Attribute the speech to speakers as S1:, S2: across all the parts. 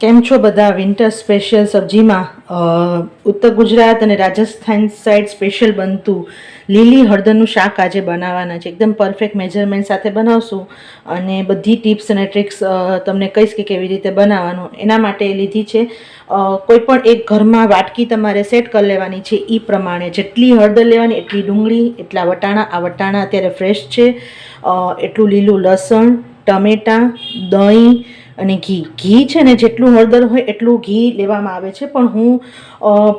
S1: કેમ છો બધા? વિન્ટર સ્પેશિયલ સબ્જીમાં ઉત્તર ગુજરાત અને રાજસ્થાન સાઈડ સ્પેશિયલ બનતું લીલી હળદરનું શાક આજે બનાવવાના છે. એકદમ પરફેક્ટ મેજરમેન્ટ સાથે બનાવશું અને બધી ટિપ્સ અને ટ્રિક્સ તમને કહીશ કે કેવી રીતે બનાવવાનું. એના માટે લીધી છે કોઈપણ કોઈ પણ એક ઘરમાં વાટકી તમારે સેટ કરી લેવાની છે એ પ્રમાણે. જેટલી હળદર લેવાની, એટલી ડુંગળી, એટલા વટાણા. આ વટાણા અત્યારે ફ્રેશ છે. એટલું લીલું લસણ, ટમેટાં, દહીં અને ઘી ઘી છે ને જેટલું હળદર હોય એટલું ઘી લેવામાં આવે છે. પણ હું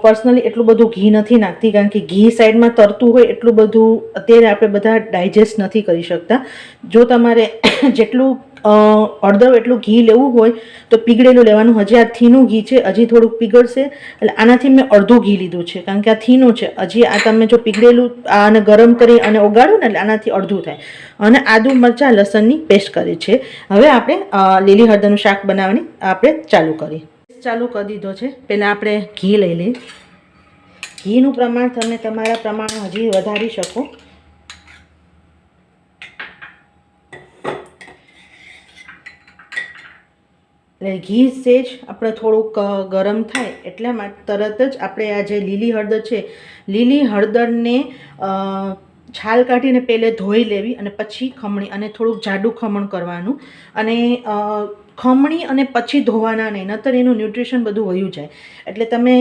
S1: પર્સનલી એટલું બધું ઘી નથી નાખતી કારણ કે ઘી સાઈડમાં તરતું હોય એટલું બધું અત્યારે આપણે બધા ડાયજેસ્ટ નથી કરી શકતા. જો તમારે જેટલું અ, હળદર એટલું ઘી લેવું હોય તો પીગળેલું લેવાનું. હજી આ થીનું ઘી છે હજી થોડુંક પીગળશે. એટલે આનાથી મેં અડધું ઘી લીધું છે કારણ કે આ થીનું છે. હજી આ તમે જો પીગળેલું આને ગરમ કરી અને ઓગાળો ને એટલે આનાથી અડધું થાય. અને આદુ મરચાં લસણની પેસ્ટ કરી છે. હવે આપણે લીલી હળદરનું શાક બનાવવાની આપણે ચાલુ કરીએ. ચાલુ કરી દીધો છે. પહેલાં આપણે ઘી લઈ લઈએ. ઘીનું પ્રમાણ તમે તમારા પ્રમાણ હજી વધારી શકો. એટલે ઘી સેજ આપણે થોડુંક ગરમ થાય એટલામાં તરત જ આપણે આ જે લીલી હળદર છે, લીલી હળદરને છાલ કાઢીને પહેલે ધોઈ લેવી અને પછી ખમણી અને થોડુંક જાડું ખમણ કરવાનું અને ખમણી અને પછી ધોવાના નહીં, નતર એનું ન્યુટ્રિશન બધું વયું જાય. એટલે તમે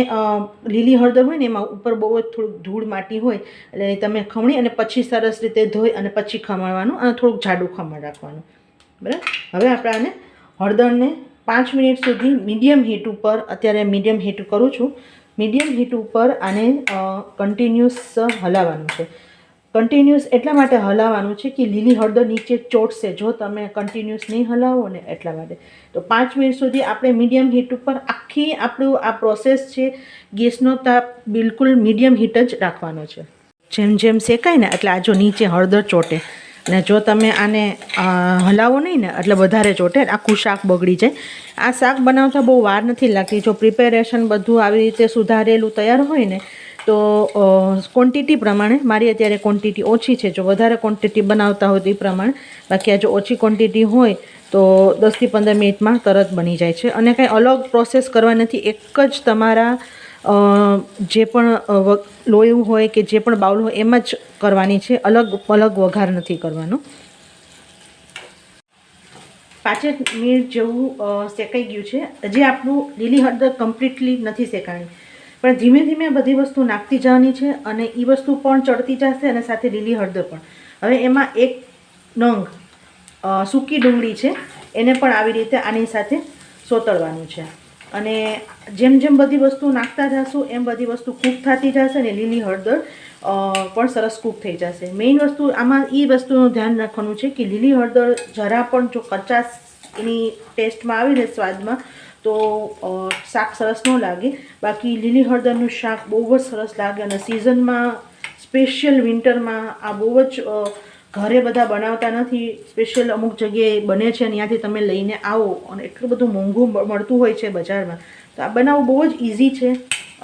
S1: લીલી હળદર હોય ને એમાં ઉપર બહુ જ થોડુંક ધૂળ માટી હોય, એટલે તમે ખમણી અને પછી સરસ રીતે ધોઈ અને પછી ખમણવાનું અને થોડુંક જાડું ખમણ રાખવાનું. બરાબર? હવે આપણે આને હળદરને પાંચ મિનિટ સુધી મીડિયમ હીટ ઉપર અત્યારે મીડિયમ હીટ કરું છું. મીડિયમ હીટ ઉપર આને કન્ટિન્યુઅસ હલાવવાનું છે. કન્ટિન્યુઅસ એટલા માટે હલાવવાનું છે કે લીલી હળદર નીચે ચોટશે. જો તમે કન્ટિન્યુઅસ નહીં હલાવો ને એટલા માટે. તો પાંચ મિનિટ સુધી આપણે મીડિયમ હીટ ઉપર આખી આપણું આ પ્રોસેસ છે, ગેસનો તાપ બિલકુલ મીડિયમ હીટ જ રાખવાનો છે. જેમ જેમ શેકાય ને એટલે આ જો નીચે હળદર ચોટે. ને જો તમે આને હલાવો નહીં ને, એટલે વધારે ચોટે. આખું શાક બગડી જાય. આ શાક બનાવતા બહુ વાર નથી લાગતી. જો પ્રિપેરેશન બધું આવી રીતે સુધારેલું તૈયાર હોય ને, તો ક્વોન્ટિટી પ્રમાણે, મારી અત્યારે ક્વોન્ટિટી ઓછી છે. જો વધારે ક્વોન્ટિટી બનાવતા હોય તો એ પ્રમાણે. બાકી આ જો ઓછી ક્વોન્ટિટી હોય, તો દસથી પંદર મિનિટમાં તરત બની જાય છે. અને કંઈ અલગ પ્રોસેસ કરવા નથી. એક જ તમારા જે પણ લોયું હોય કે જે પણ બાઉલ હોય એમ જ કરવાની છે. અલગ અલગ વઘાર નથી કરવાનો. પાંચેક મિનિટ જેવું શેકાઈ ગયું છે. હજી આપણું લીલી હળદર કમ્પ્લીટલી નથી શેકાણી. પણ ધીમે ધીમે બધી વસ્તુ નાખતી જવાની છે અને એ વસ્તુ પણ ચડતી જશે અને સાથે લીલી હળદર પણ. હવે એમાં એક નંગ સૂકી ડુંગળી છે. એને પણ આવી રીતે આની સાથે સોતળવાનું છે. અને જેમ જેમ બધી વસ્તુ નાખતા જશું, એમ બધી વસ્તુ કૂક થતી જશે ને લીલી હળદર પણ સરસ કૂક થઈ જશે. મેઇન વસ્તુ આમાં એ વસ્તુનું ધ્યાન રાખવાનું છે કે લીલી હળદર જરા પણ જો કચાસ એની ટેસ્ટમાં આવી ને સ્વાદમાં, તો શાક સરસ ન લાગે. બાકી લીલી હળદરનું શાક બહુ જ સરસ લાગે અને સિઝનમાં સ્પેશિયલ વિન્ટરમાં આ બહુ જ ઘરે બધા બનાવતા નથી સ્પેશિયલ અમુક જગ્યાએ બને છે ત્યાંથી તમે લઈને આવો અને એટલું બધું મોંઘું મળતું હોય છે બજારમાં. તો આ બનાવવું બહુ જ ઇઝી છે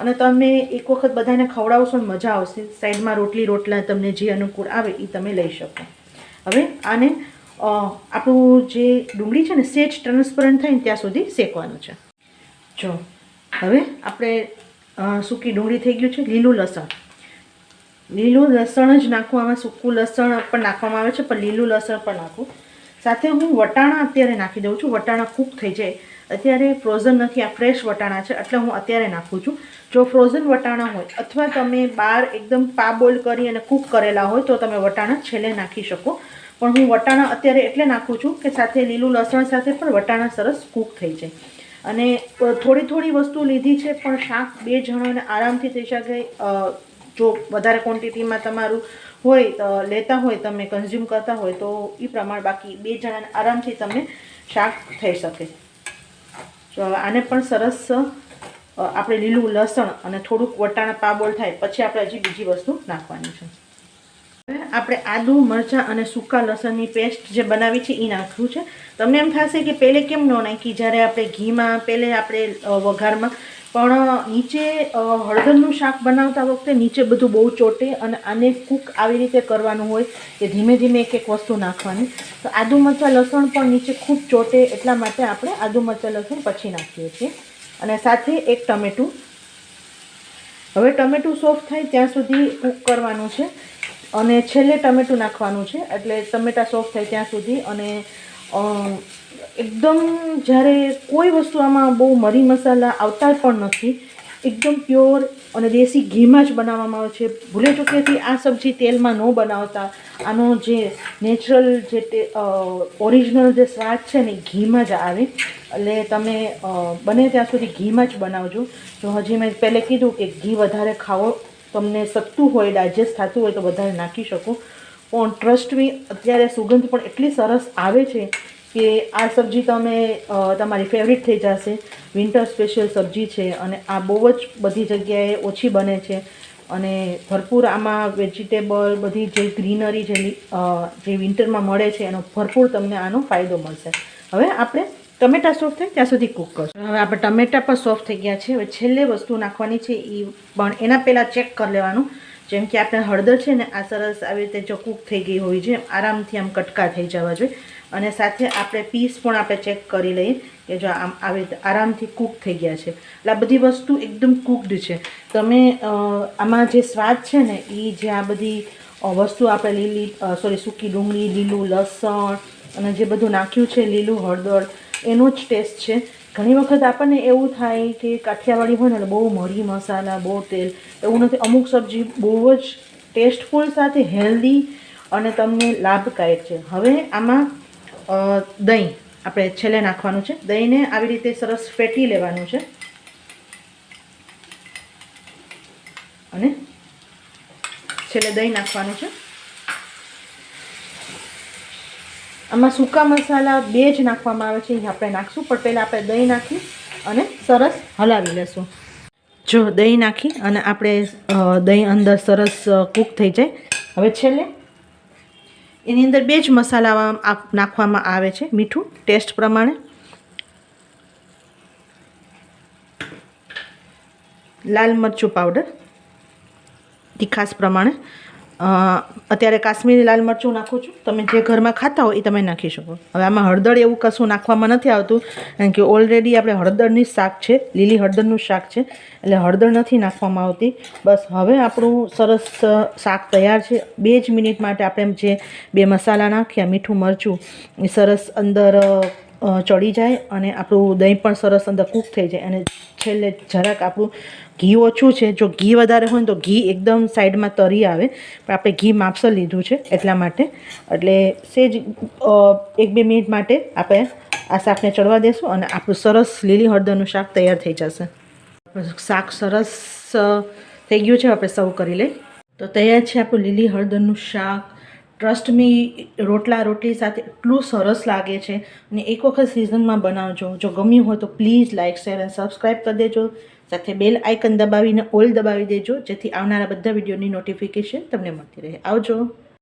S1: અને તમે એક વખત બધાને ખવડાવશો ને મજા આવશે. સાઈડમાં રોટલી, રોટલા તમને જે અનુકૂળ આવે એ તમે લઈ શકો. હવે આને આપણું જે ડુંગળી છે ને સેજ ટ્રાન્સપરન્ટ થાય ને ત્યાં સુધી શેકવાનું છે. જો, હવે આપણે સૂકી ડુંગળી થઈ ગયું છે લીલું લસણ. લીલું લસણ જ નાખવું આમાં સૂકું લસણ પણ નાખવામાં આવે છે, પણ લીલું લસણ પણ નાખું. સાથે હું વટાણા અત્યારે નાખી દઉં છું. વટાણા કૂક થઈ જાય. અત્યારે ફ્રોઝન નથી, આ ફ્રેશ વટાણા છે, એટલે હું અત્યારે નાખું છું. જો ફ્રોઝન વટાણા હોય, અથવા તમે બહાર એકદમ પા બોઇલ કરી અને કૂક કરેલા હોય, તો તમે વટાણા છેલ્લે નાખી શકો. પણ હું વટાણા અત્યારે એટલે નાખું છું કે સાથે લીલું લસણ સાથે પણ વટાણા સરસ કૂક થઈ જાય. અને થોડી થોડી વસ્તુ લીધી છે, પણ શાક બે જણાને આરામથી થઈ શકે. જો વધારે ક્વોન્ટિટીમાં તમારું હોય તો લેતા હોય, તમે કન્ઝ્યુમ કરતા હોય, તો એ પ્રમાણે બાકી બે જણાને આરામથી તમે શાક થઈ શકે. આને પણ સરસ આપણે લીલું લસણ અને થોડુંક વટાણા પાબોળ થાય, પછી આપણે હજી બીજી વસ્તુ નાખવાની છે. આપણે આદુ, મરચાં અને સૂકા લસણની પેસ્ટ જે બનાવી છે એ નાખવું છે. તમને એમ થશે કે પહેલે કેમ ન નાખી? જ્યારે આપણે ઘીમાં પહેલે આપણે વઘારમાં, પણ નીચે હળદરનું શાક બનાવતા વખતે નીચે બધું બહુ ચોટે અને આને કૂક આવી રીતે કરવાનું હોય કે ધીમે ધીમે એક એક વસ્તુ નાખવાની. તો આદુ, મરચાં, લસણ પણ નીચે ખૂબ ચોટે એટલા માટે આપણે આદુ, મરચાં, લસણ પછી નાખીએ છીએ. અને સાથે એક ટમેટું. હવે ટમેટું સોફ્ટ થાય ત્યાં સુધી કૂક કરવાનું છે. અને છેલ્લે ટમેટું નાખવાનું છે, એટલે ટમેટા સોફ્ટ થાય ત્યાં સુધી અને એકદમ જ્યારે કોઈ વસ્તુ આમાં બહુ મરી મસાલા આવતા પણ નથી, એકદમ પ્યોર અને દેશી ઘીમાં જ બનાવવામાં આવે છે. ભૂલે ચૂકેથી આ સબ્જી તેલમાં ન બનાવતા. આનો જે નેચરલ જે ઓરિજિનલ જે સ્વાદ છે ને ઘીમાં જ આવે. એટલે તમે બને ત્યાં સુધી ઘીમાં જ બનાવજો. જો હજી મેં પહેલે કીધું કે ઘી વધારે ખાવો તમને સત્તું હોય ડાયજેસ્ટ થતું હોય તો વધારે નાખી શકો. પણ ટ્રસ્ટ મી અત્યારે સુગંધ પણ એટલી સરસ આવે છે કે આ સબ્જી તમે તમારી ફેવરિટ થઈ જશે. વિન્ટર સ્પેશિયલ સબ્જી છે અને આ બહુ જ બધી જગ્યાએ ઓછી બને છે. અને ભરપૂર આમાં વેજીટેબલ બધી જે ગ્રીનરી જે જે વિન્ટરમાં મળે છે એનો ભરપૂર તમને આનો ફાયદો મળશે. હવે આપણે ટમેટા સોફ્ટ થાય, ત્યાં સુધી કૂક કરશું. હવે આપણે ટમેટા પણ સોફ્ટ થઈ ગયા છે. હવે છેલ્લે વસ્તુ નાખવાની છે એ પણ એના પહેલાં ચેક કરી લેવાનું. જેમ કે આપણે હળદર છે ને, આ સરસ આવી રીતે જો કૂક થઈ ગઈ હોય છે, આરામથી આમ કટકા થઈ જવા જોઈએ. અને સાથે આપણે પીસ પણ આપણે ચેક કરી લઈએ કે જો આમ આવી રીતે આરામથી કૂક થઈ ગયા છે. એટલે આ બધી વસ્તુ એકદમ કૂકડ છે. તમે આમાં જે સ્વાદ છે ને એ જે આ બધી વસ્તુ આપણે લીલી સોરી સૂકી ડુંગળી, લીલું લસણ અને જે બધું નાખ્યું છે, લીલું હળદર એનો જ ટેસ્ટ છે. ઘણી વખત આપણને એવું થાય કે કાઠિયાવાડી હોય ને બહુ મરી મસાલા, બહુ તેલ, એવું નથી. અમુક સબ્જી બહુ જ ટેસ્ટફુલ સાથે હેલ્ધી અને તમને લાભકારક છે. હવે આમાં દહીં આપણે છેલ્લે નાખવાનું છે. દહીંને આવી રીતે સરસ ફેટી લેવાનું છે. અને છેલ્લે દહીં નાખવાનું છે. આમાં સૂકા મસાલા બે જ નાખવામાં આવે છે. એ આપણે નાખશું, પણ પહેલાં આપણે દહીં નાખી અને સરસ હલાવી લેશું. જો દહીં નાખી અને આપણે દહીં અંદર સરસ કૂક થઈ જાય. હવે છેલ્લે એની અંદર બે જ મસાલા નાખવામાં આવે છે, મીઠું, ટેસ્ટ પ્રમાણે. લાલ મરચું પાવડર તીખાસ પ્રમાણે. અત્યારે કાશ્મીરી લાલ મરચું નાખું છું. તમે જે ઘરમાં ખાતા હો એ તમે નાખી શકો. હવે આમાં હળદર એવું કશું નાખવામાં નથી આવતું, કારણ કે ઓલરેડી આપણે હળદરની શાક છે, લીલી હળદરનું શાક છે, એટલે હળદર નથી નાખવામાં આવતી. બસ હવે આપણું સરસ શાક તૈયાર છે. બે જ મિનિટ માટે આપણે જે બે મસાલા નાખ્યા, મીઠું, મરચું, એ સરસ અંદર ચડી જાય અને આપણું દહીં પણ સરસ અંદર કૂક થઈ જાય. અને છેલ્લે જરાક આપણું ઘી ઓછું છે. જો ઘી વધારે હોય ને તો ઘી એકદમ સાઈડમાં તરી આવે. પણ આપણે ઘી માપસર લીધું છે એટલા માટે. એટલે સેજ એક બે મિનિટ માટે આપણે આ શાકને ચડવા દેશું અને આપણું સરસ લીલી હળદરનું શાક તૈયાર થઈ જશે. શાક સરસ થઈ ગયું છે. આપણે સર્વ કરી લઈ તો તૈયાર છે આપણું લીલી હળદરનું શાક. ટ્રસ્ટ મી રોટલા રોટલી સાથે એટલું સરસ લાગે છે. અને એક વખત સિઝનમાં બનાવજો. જો ગમ્યું હોય તો પ્લીઝ લાઇક શેર અને સબસ્ક્રાઈબ કરી દેજો. સાથે બેલ આઇકન દબાવીને ઓલ દબાવી દેજો. જેથી આવનારા બધા વિડીયોની નોટિફિકેશન તમને મળતી રહે. આવજો.